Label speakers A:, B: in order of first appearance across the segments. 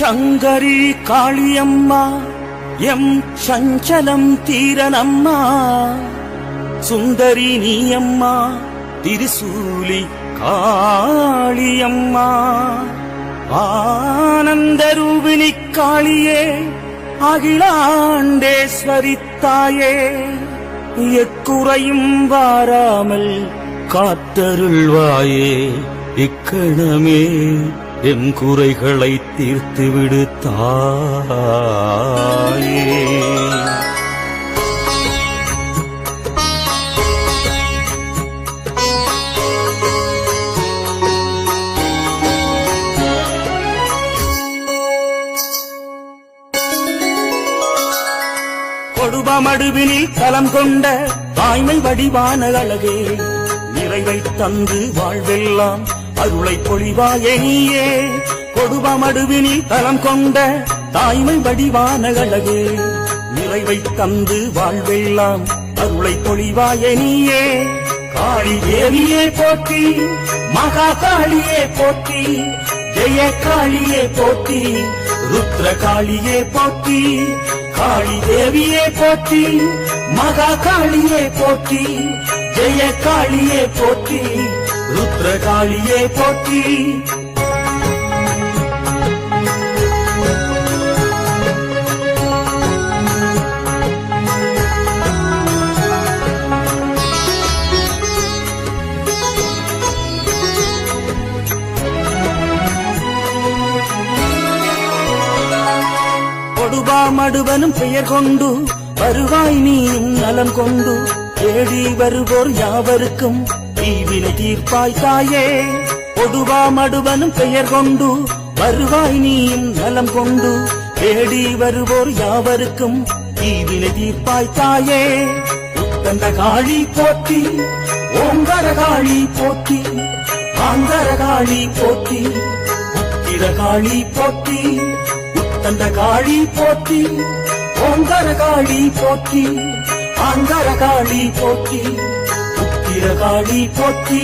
A: Sankari Kaliyamma M சஞ்சலம் தீரனம்மா. சுந்தரி நீயம்மா திருசூலி காளியம்மா. ஆனந்தரூபிணி காளியே அகிலாண்டேஸ்வரி தாயே. எக்குறையும் வாராமல் காத்தருள்வாயே இக்கணமே. M குறைகளை தீர்த்து விடுத்தாயே. தாயே கொடுபமடுவினில் கொண்ட தாய்மை வடிவான அழகே நிறைவை தந்து வாழ்வெல்லாம் அருளை பொழிவாயே நீயே. கொடுபமடுவினில் கலம் கொண்ட தாய்மை வடிவான அழகு நிறைவை தந்து வாழ்வெல்லாம் அருளை பொழிவாயே காளி தேவியே போற்றி மகா காளியே போற்றி ஜெய காளியே போற்றி ருத்ர காளியே போற்றி காளி தேவியே போற்றி மகா காளியே போற்றி ஜெய காளியே போற்றி ருத்ர காளியே போற்றி கொடுபா மடுவனும் பெயர் கொண்டு வருவாய் நீயும் நலம் கொண்டு. தேடி வருவோர் யாவருக்கும் தீவினை தீர்ப்பாய் தாயே. பொதுவா மடுவனும் பெயர் கொண்டு வருவாய் நீயும் நலம் கொண்டு. தேடி வருவோர் யாவருக்கும் தீவினை தீர்ப்பாய் தாயே. உத்தந்த காளி போற்றி ஓங்கர காளி போற்றி ஆங்கர காளி போற்றி உத்திர காளி போற்றி தந்த காளி போற்றி ஓங்கர காளி போற்றி ஆங்கர காளி போற்றி உத்திர காளி போற்றி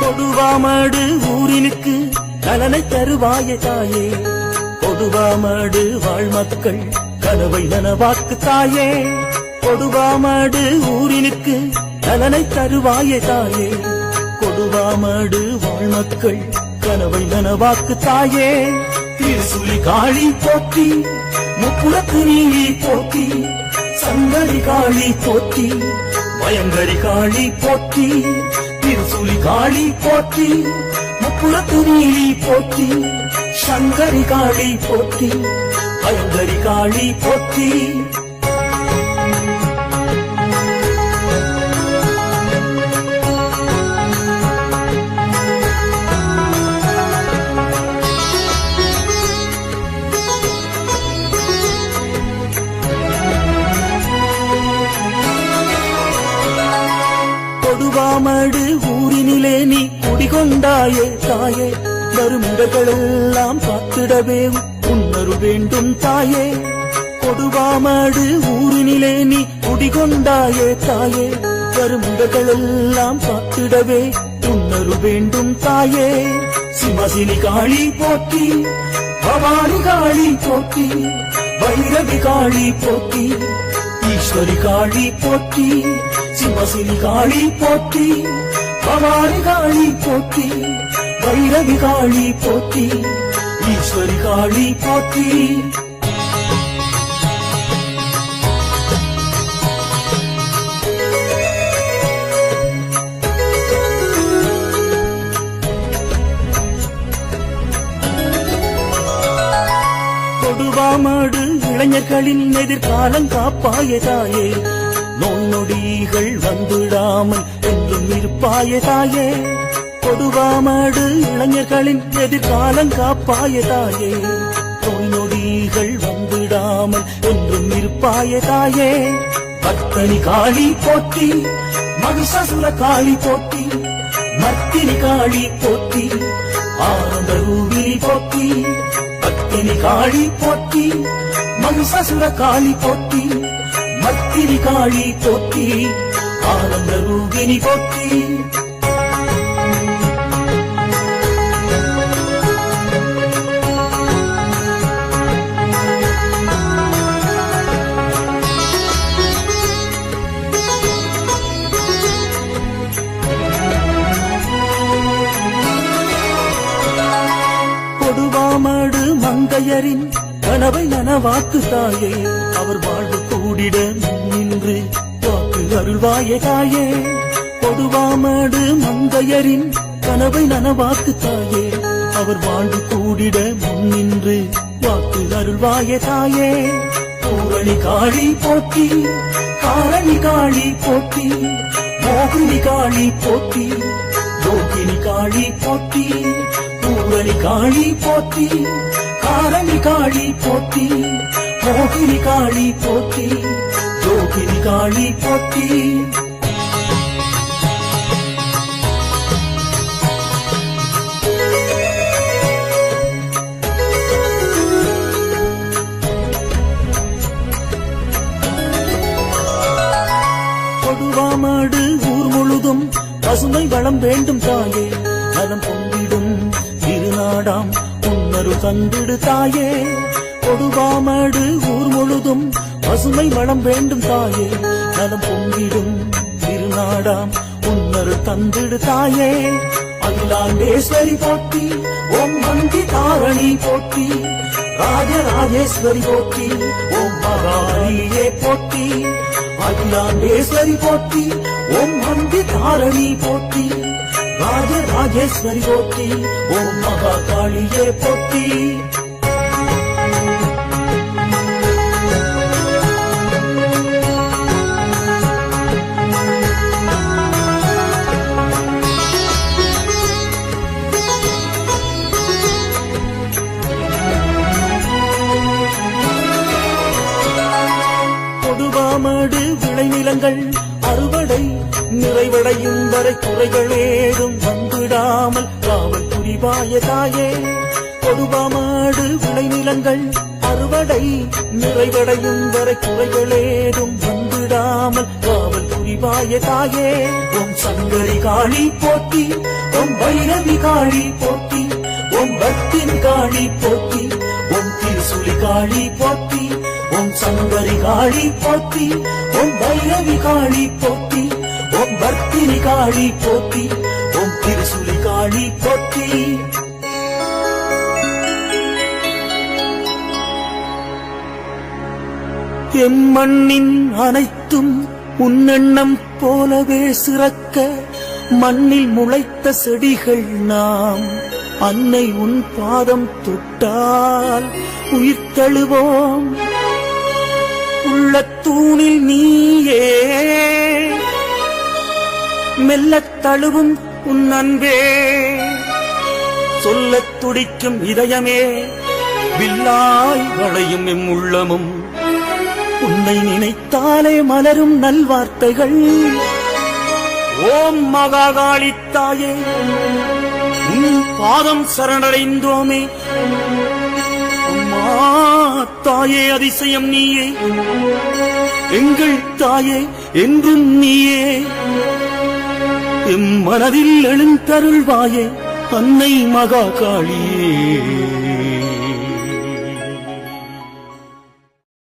A: கொடுவாமடு ஊரினுக்கு நலனை தருவாயே தாயே. கொடுவாமடு வாழ் மக்கள் கனவை நனவாக்கு தாயே. கொடுவாமடு ஊரினுக்கு நலனை தருவாயே தாயே. கொடுவாமடு வாழ் மக்கள் கனவை நனவாக்கு தாயே. திருசுலி காளி போற்றி முப்புறத்து நீ போற்றி சங்கரி காளி போற்றி பயங்கரி காளி போற்றி திருசுலி காளி போற்றி முப்புறத்து நீ போற்றி. சங்கரி காளி போத்தி பயங்கரி காளி போத்தி. கொடுவாமடு ஊரினிலே நீ குடிகொண்டாயே தாயே. வருமுடர்களெல்லாம் காத்திடவே உன்னரு வேண்டும் தாயே. கொடுவாமடு ஊரினிலே நீ குடிகொண்டாயே தாயே. வருமுடர்களெல்லாம் காத்திடவே உன்னரு வேண்டும் தாயே. சிமசினி காளி போற்றி பவானி காளி போற்றி வைரவி காளி போற்றி ஈஸ்வரி காளி போற்றி சிவசினி காளி போற்றி பவானி காளி போற்றி வைரவி காளி போற்றி ஈஸ்வரி காளி போற்றி கொடுவாமடு இளைஞர்களின் எதிர்காலம் காப்பாய தாயே. நோய் வந்துடாமல் என்றும் இருப்பாய தாயே. கொடுவாமடு இளைஞர்களின் எதிர்காலம் காப்பாய தாயே. நோய் நொடிகள் வந்துடாமல் என்றும் இருப்பாய தாயே. பக்தனி காளி போட்டி மகிஷாசுர காளி போட்டி மத்தினி காளி போட்டி ஆனந்த ரூபினி போட்டி பத்தினி காளி போட்டி மகிஷாசுர காளி போட்டி மத்தினி காளி போட்டி ஆனந்த ரூபினி போட்டி தாயரின் கனவை நனவாக்கு தாயே அவர் வாழ்வு கூடிட நின்று வாக்கு அருள்வாயே தாயே. கொடுவாமடு மந்தையரின் கனவை நனவாக்கு தாயே அவர் வாழ்வு கூடிட முன்னின்று வாக்கு அருள்வாயே தாயே. பூரணி காளி போற்றி காரணி காளி போற்றி மோகினி காளி போற்றி யோகினி காளி போற்றி பூரணி காளி போற்றி காரணி காளி போற்றி மோகினி காளி போற்றி யோகினி காளி போற்றி தந்திடு தாயே. கொடுவாமாடு ஊர் முழுதும் பசுமை மனம் வேண்டும் தாயே. நலம் பொங்கிடும் திருநாடாம் உன்னரு தந்திடு தாயே. அகிலாண்டேஸ்வரி போட்டி ஓம் வந்தி தாரணி போட்டி ராஜராஜேஸ்வரி போட்டி ஓம் மகாலியே போட்டி அகிலாண்டேஸ்வரி போட்டி ஓம் வந்தி தாரணி போட்டி ராஜராஜேஸ்வரி போற்றி ஓம் மகாகாளியே போற்றி. கொடுவாமடு விளைநிலங்கள் அறுவடை நிறைவடையும் வரை குறைகளேதும் வந்துடாமல் காவல் புரிவாய தாயே. கொடுவாமாடு விளைநிலங்கள் அறுவடை நிறைவடையும் வரை குறைகளேதும் வந்துடாமல் காவல் புரிவாய தாயே. உம் சங்கரி காளி போட்டி உன் பைரவி காளி போட்டி உன் பக்தின் காளி போட்டி உன் திருசுளி காளி போட்டி உம் சங்கரி காளி போத்தி உம் பைரவி காளி போத்தி உம் பக்தினி காளி போத்தி உம் திருசுலி காளி போத்தி. என் மண்ணின் அனைத்தும் உன்னெண்ணம் போலவே சிறக்க மண்ணில் முளைத்த செடிகள் நாம் அன்னை உன் பாதம் தொட்டால் உயிர் தழுவோம் தூணில் நீயே. மெல்லத் தழுவும் உன் அன்பே. சொல்லத் துடிக்கும் இதயமே. வில்லாய் வளையும் எம் உள்ளமும். உன்னை நினைத்தாலே மலரும் நல்வார்த்தைகள். ஓம் மகாகாளி தாயே. உன் பாதம் சரணடைந்தோமே. அம்மா. தாயே அதிசயம் நீயே. எங்கள் தாயே என்றும் நீயே. எம் மனதில் எழுந்தருள்வாயே அன்னை மகா காளியே